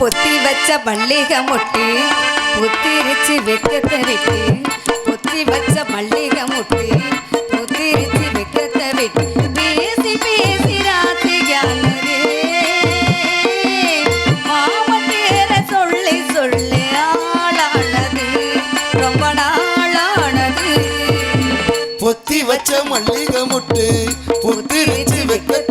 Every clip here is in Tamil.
பொத்தி வச்ச மல்லிகை முட்டி புத்திரிச்சு வெக்கத்தை விட்டு. பொத்தி வச்ச மல்லிகை முட்டி புத்திரிச்சு வெக்கத்தை விட்டு. பேசி பேசி ராத்தியானதே மாமன் பேர சொல்லி சொல்லி ஆளானது ரொம்ப நாளானது. பொத்தி வச்ச மல்லிகை முட்டு புத்திரிச்சு வெக்கத்தை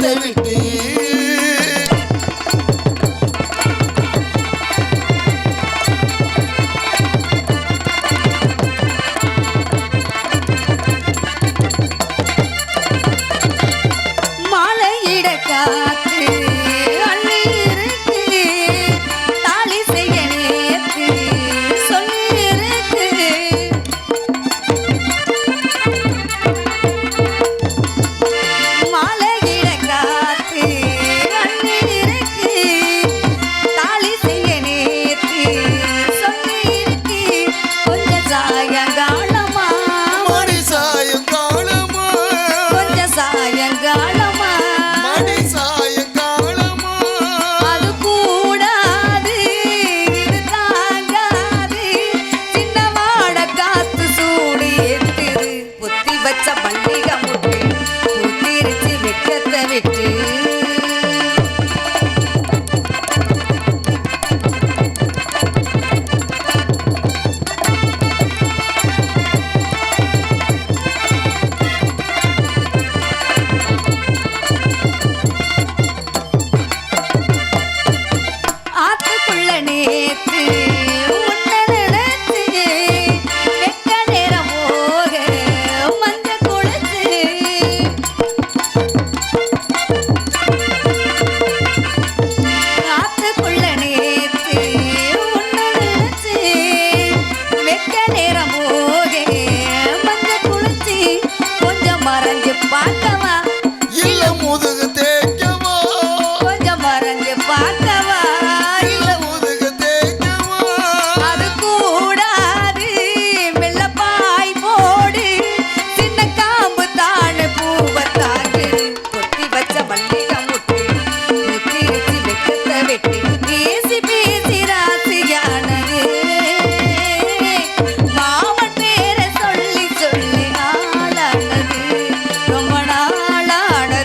Пата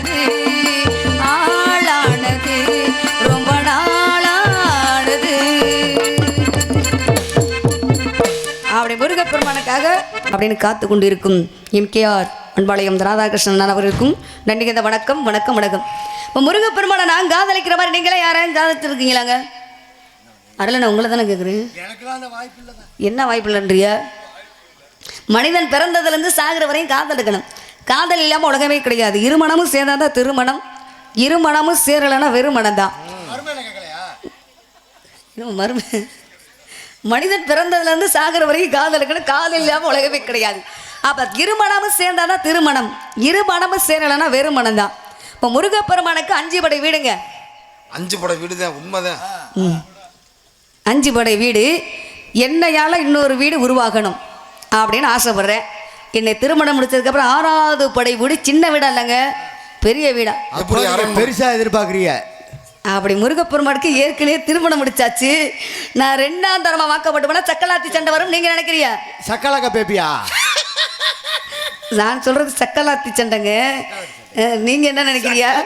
நாளானது ஆளானது ரொம்ப நாளானது. அப்படி முருகப்பெருமானுக்காக அப்படின்னு காத்து கொண்டிருக்கும் எம்கேஆர் அன்பாளையம் ராதாகிருஷ்ணன் அவர்களுக்கும் நன்றிகந்த வணக்கம் வணக்கம் வணக்கம். இப்போ முருகப்பெருமானை நான் காதலிக்கிற மாதிரி நீங்களே யாரையும் காதலிச்சிருக்கீங்களாங்க? அதில் நான் உங்களை தானே கேட்குறேன் என்ன வாய்ப்பு இல்லைன்றிய? மனிதன் பிறந்ததுலேருந்து சாகிற வரையும் காதல் இருக்கணும் காதல் இல்லாமல் உலகமே கிடையாது. இருமணமும் சேர்ந்தாதான் திருமணம். இருமணமும் சேரலைன்னா வெறுமணம் தான் இன்னும் மருமை மனிதன் பிறந்ததுலேருந்து சாகிற வரைக்கும் காதல் இருக்கணும் காதல் இல்லாமல் உலகமே கிடையாது. அப்போ இருமணமும் சேர்ந்தாதான் திருமணம். இருமணமும் சேரலைன்னா வெறுமணம் தான் இப்போ முருகப்பெருமானுக்கு அஞ்சு படை வீடுங்க. அஞ்சு படம் வீடுதான் உண்மைதான். அஞ்சு படை வீடு. என்னையால் இன்னொரு வீடு உருவாகணும் அப்படின்னு ஆசைப்படுறேன். என்னை திருமணம் முடிச்சதுக்கப்புறம் ஆறாவது படை வீடு சின்ன வீடா இல்லைங்க பெரிய வீடா. எப்படி அப்போ அரண்மனை- பெருசா எதிர்பார்க்குறீங்க? அப்படி முருகப்பெருமானுக்கு ஏற்கனவே திருமணம் முடிச்சாச்சு. நான் ரெண்டாம் தரமா வாக்கப்பட்டு போனா சக்கலாத்தி சண்டை வரும் நீங்க நினைக்கிறீங்க? சக்கலக்க பேப்பியா? நான் சொல்றது சக்கலாத்தி சண்டைங்க. நீங்க என்ன நினைக்கிறீங்க?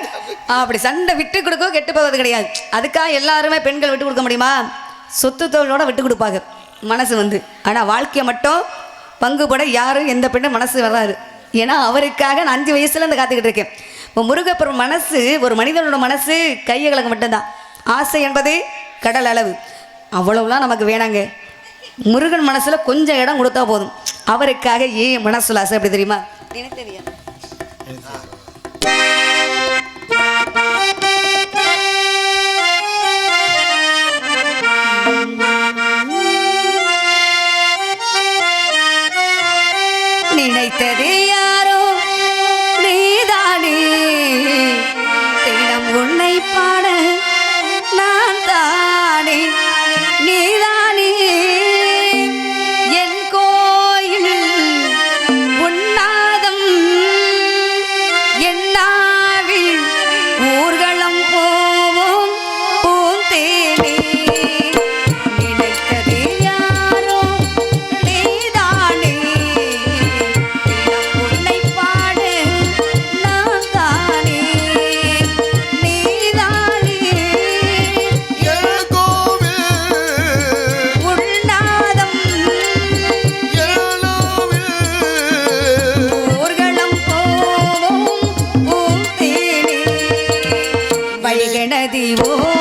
அப்படி சண்டை விட்டு கொடுக்க கெட்டு போவது கிடையாது. அதுக்காக எல்லாருமே பெண்கள் விட்டு கொடுக்க முடியுமா? சொத்து தொழிலோட விட்டு கொடுப்பாங்க. மனசு வந்து. ஆனா வாழ்க்கையை மட்டும் பங்குபட யாரும் எந்த பெண்ணும் மனசு வராது ஏன்னா அவருக்காக நான் அஞ்சு வயசுல இருந்து காத்துக்கிட்டு இருக்கேன். இப்போ முருகப்பெரும் மனசு ஒரு மனிதனோட மனசு கையகலகம் மட்டும்தான். ஆசை என்பது கடல் அளவு. அவ்வளவுலாம் நமக்கு வேணாங்க. முருகன் மனசுல கொஞ்சம் இடம் கொடுத்தா போதும். அவருக்காக ஏன் மனசுல ஆசை? அப்படி தெரியுமா? எனக்கு தெரியாது 我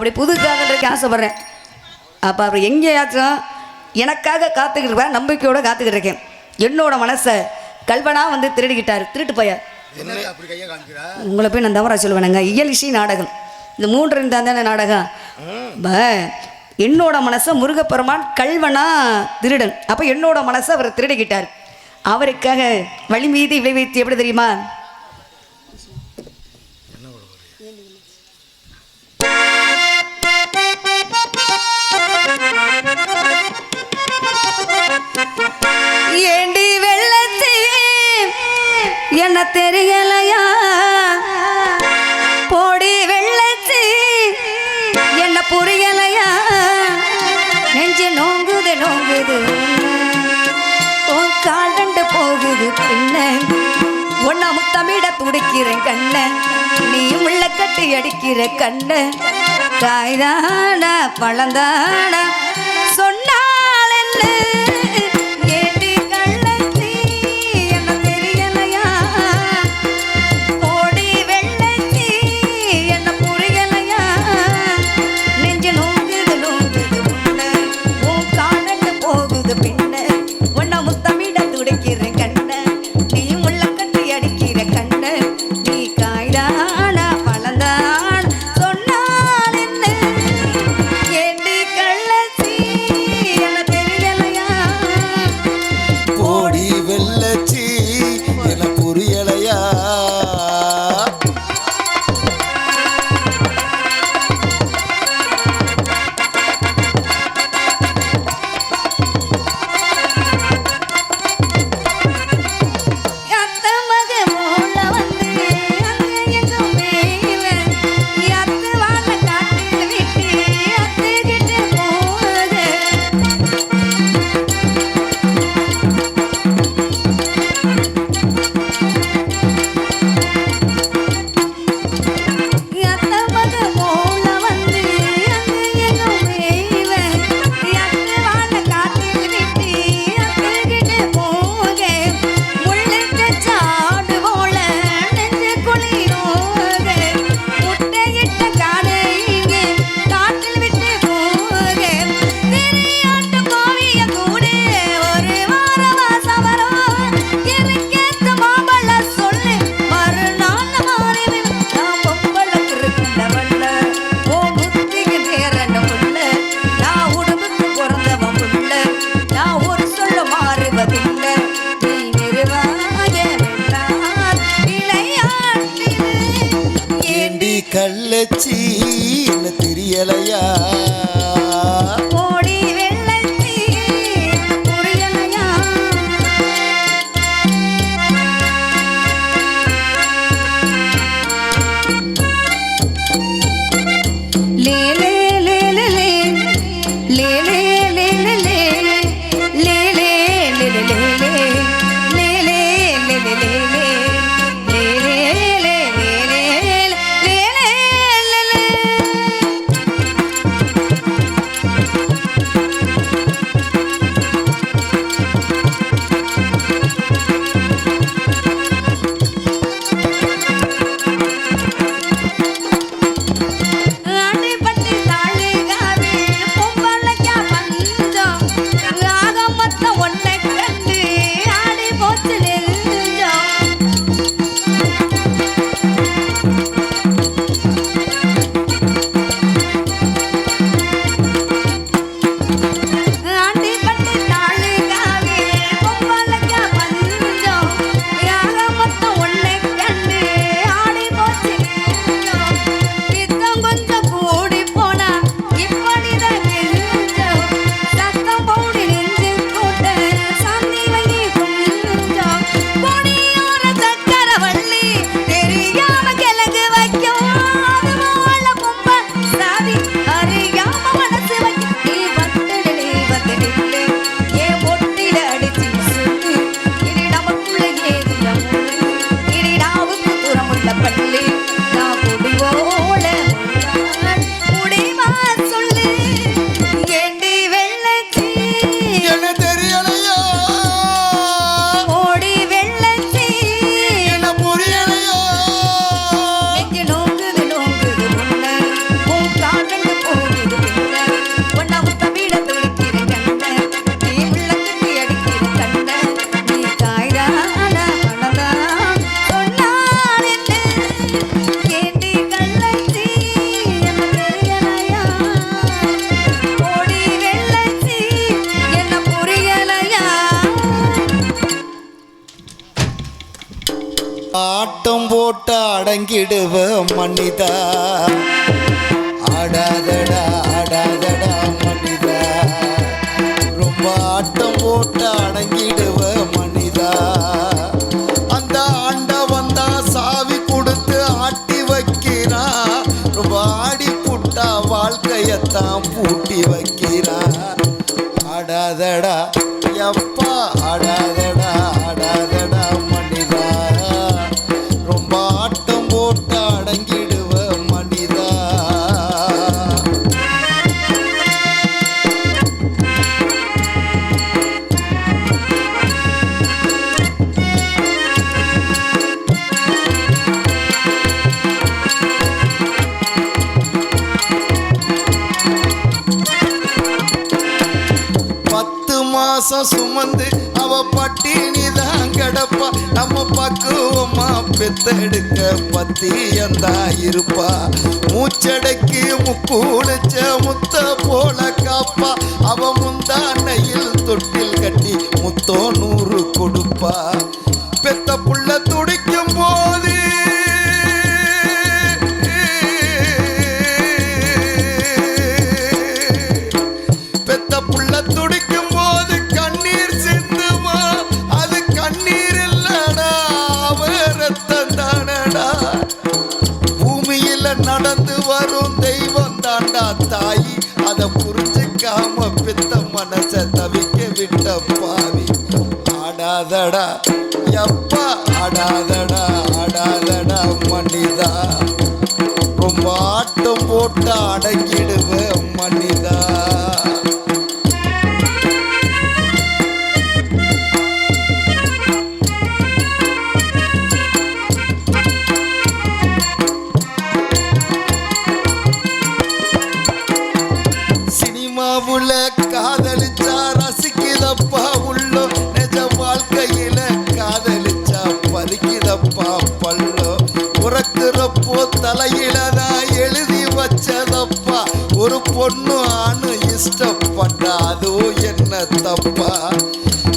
அப்படி புது காதலுக்கு ஆசைப்படுறேன். அப்போ அப்படி எங்கேயாச்சும் எனக்காக காத்துக்கிட்டு இருப்பேன் நம்பிக்கையோட காத்துக்கிட்டு இருக்கேன். என்னோட மனசை கல்வனா வந்து திருடிக்கிட்டாரு திருட்டு போயார். உங்களை போய் நான் தவறா சொல்லுவேனுங்க. இயலிசை நாடகம். இந்த மூன்று இருந்தால் தானே நாடகம். என்னோட மனசை முருகப்பெருமான் கல்வனா திருடன். அப்போ என்னோட மனசை அவர் திருடிக்கிட்டார். அவருக்காக வழி மீது விளை வைத்து எப்படி தெரியுமா? என்ன தெரியலையா? போடி வெள்ளத்தே என்ன புரியலையா? நெஞ்சு நோங்குது நோங்குது. உன் கால் போகுது பின்ன. உன்னை முத்தமிட துடிக்கிறேன் கண்ண. நீ உள்ள கட்டி அடிக்கிற கண்ண. காய்தானா பழந்தானா? கள்ளச்சீன்னு தெரியலையா? அடங்கிடுவ மனிதா. ஆடாதடா ஆடாதடா மனிதா. ரொம்ப ஆட்டம் போட்டு அடங்கிடுவ மனிதா. அந்த ஆண்ட வந்தா சாவி கொடுத்து ஆட்டி வைக்கிறா. ரொம்ப ஆடி புட்டா வாழ்க்கையத்தான் பூட்டி வைக்கிறா. ஆடாதடா எப்பா ஆடா மாசம் சுமந்து அவ பட்டினி தான் கிடப்பா. நம்ம பக்குவமா பெத்தெடுக்க பத்தியந்தா இருப்பா. மூச்சடைக்கு முக்கூடைச்ச முத்த போல காப்பா. அவ முந்தானையில் தொட்டில் கட்டி முத்தோ நூறு கொடுப்பா. பெத்த புள்ள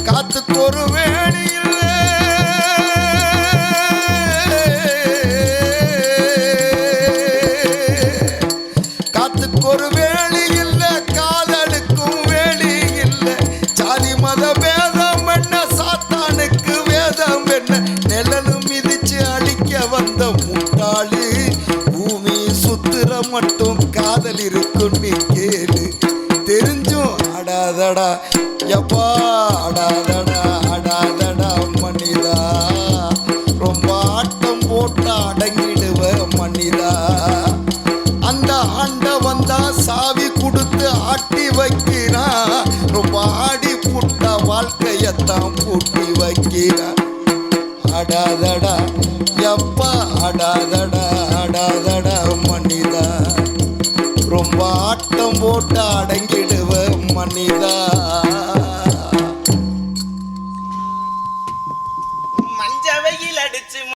காத்துக்கு ஒரு வேணி காத்துக்கு ஒரு வேணி இல்லை காதலுக்கும் வேணி இல்லை சாதி மத வேதம் என்ன சாத்தானுக்கு வேதம் என்ன? நிழலும் மிதிச்சு அழிக்க வந்த முட்டாளி பூமி சுத்துற மட்டும் காதல் இருக்கும் நீ கேளு. தெரிஞ்சும் அடாதடா எப்பா அடாதடா